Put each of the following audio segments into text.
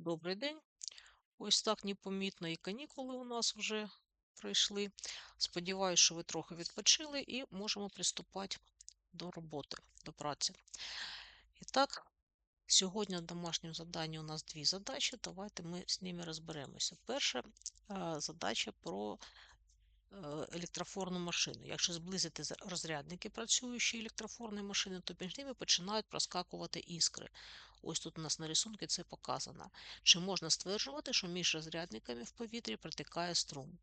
Добрий день. Ось так непомітно і канікули у нас вже пройшли. Сподіваюсь, що ви трохи відпочили і можемо приступати до роботи, до праці. І так, сьогодні на домашньому заданні у нас дві задачі. Давайте ми з ними розберемося. Перша е, задача про е, електрофорну машину. Якщо зблизити розрядники працюючі електрофорної машини, то між ними починають проскакувати іскри. Ось тут у нас на рисунку це показано. Чи можна стверджувати, що між розрядниками в повітрі протикає струм?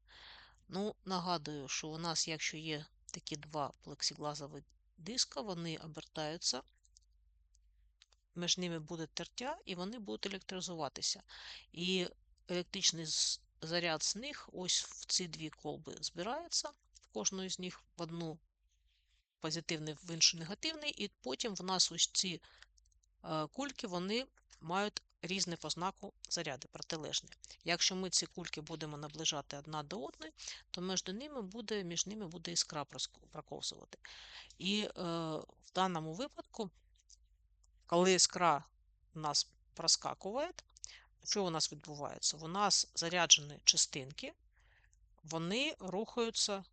Ну, нагадую, що у нас, якщо є такі два плексіглазові диска, вони обертаються, між ними буде тертя, і вони будуть електризуватися. І електричний заряд з них ось в ці дві колби збирається, в кожну з них в одну позитивний, в іншу негативний, і потім в нас ось ці кульки вони мають різне по знаку заряди, протилежні. Якщо ми ці кульки будемо наближати одна до одної, то між ними буде, між ними буде іскра проковзувати. І е, в даному випадку, коли іскра у нас проскакує, що у нас відбувається? У нас заряджені частинки, вони рухаються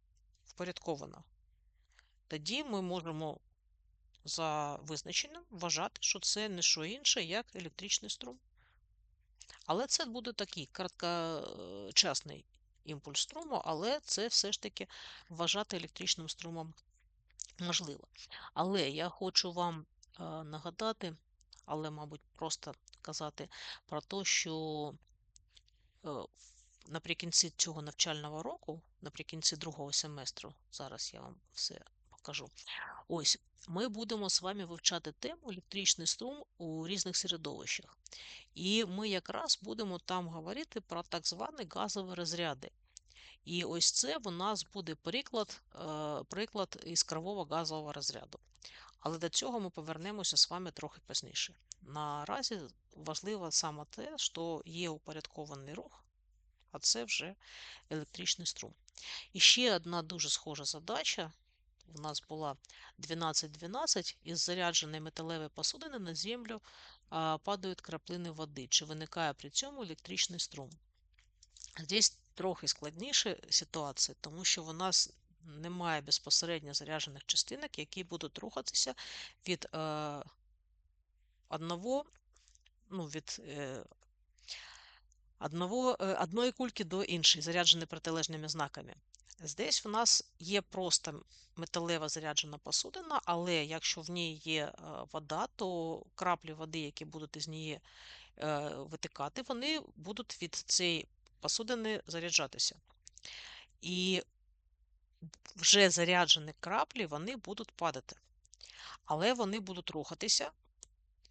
впорядковано. Тоді ми можемо за визначенням вважати, що це не що інше, як електричний струм. Але це буде такий короткочасний імпульс струму, але це все ж таки вважати електричним струмом можливо. Але я хочу вам е, нагадати, але, мабуть, просто казати про те, що е, наприкінці цього навчального року, наприкінці другого семестру, зараз я вам все покажу. Ось ми будемо з вами вивчати тему електричний струм у різних середовищах. І ми якраз будемо там говорити про так звані газові розряди. І ось це у нас буде приклад, е, приклад іскрового газового розряду. Але до цього ми повернемося з вами трохи пізніше. Наразі важливо саме те, що є упорядкований рух, а це вже електричний струм. І ще одна дуже схожа задача. У нас була 12-12, із зарядженої металевої посудини на землю падають краплини води. Чи виникає при цьому електричний струм? Здесь трохи складніша ситуація, тому що у нас немає безпосередньо заряджених частинок, які будуть рухатися від е, одного, ну, від е, одного, е, одної кульки до іншої, заряджені протилежними знаками. Здесь у нас є просто металева заряджена посудина, але якщо в ній є е, вода, то краплі води, які будуть із неї е, витикати, вони будуть від цієї посудини заряджатися. І вже заряджені краплі вони будуть падати. Але вони будуть рухатися,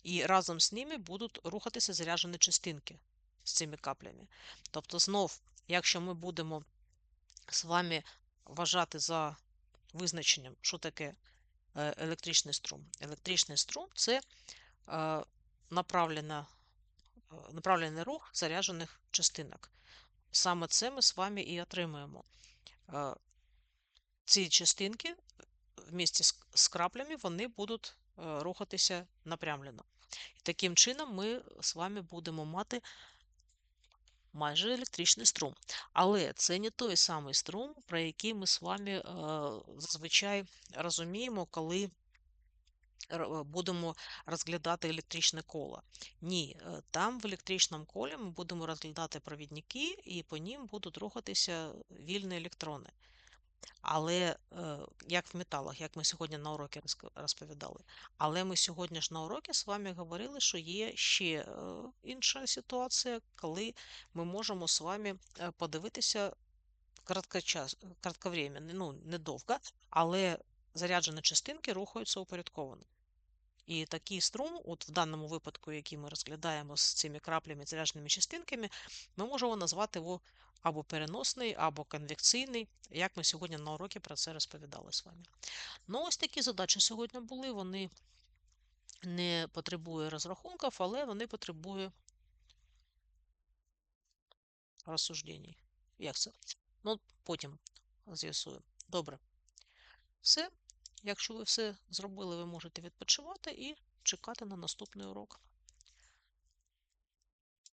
і разом з ними будуть рухатися заряджені частинки з цими каплями. Тобто, знов, якщо ми будемо з вами вважати за визначенням, що таке е, електричний струм. Електричний струм це е, е, направлений рух заряджених частинок. Саме це ми з вами і отримуємо. Ці частинки в місті з краплями вони будуть рухатися напрямлено. І таким чином ми з вами будемо мати майже електричний струм. Але це не той самий струм, про який ми з вами е, зазвичай розуміємо, коли е, будемо розглядати електричне коло. Ні, е, там в електричному колі ми будемо розглядати провідники, і по ним будуть рухатися вільні електрони. Але е, як в металах, як ми сьогодні на уроці розповідали. Але ми сьогодні ж на уроці з вами говорили, що є ще е, інша ситуація, коли ми можемо з вами е, подивитися короткочас, ну, недовго, але заряджені частинки рухаються упорядковано. І такий струм, от в даному випадку, який ми розглядаємо з цими краплями, зарядженими частинками, ми можемо назвати його або переносний, або конвекційний, як ми сьогодні на уроці про це розповідали з вами. Ну, ось такі задачі сьогодні були. Вони не потребують розрахунків, але вони потребують розсуждень. Як це? Ну, потім з'ясуємо. Добре. Все. Якщо ви все зробили, ви можете відпочивати і чекати на наступний урок.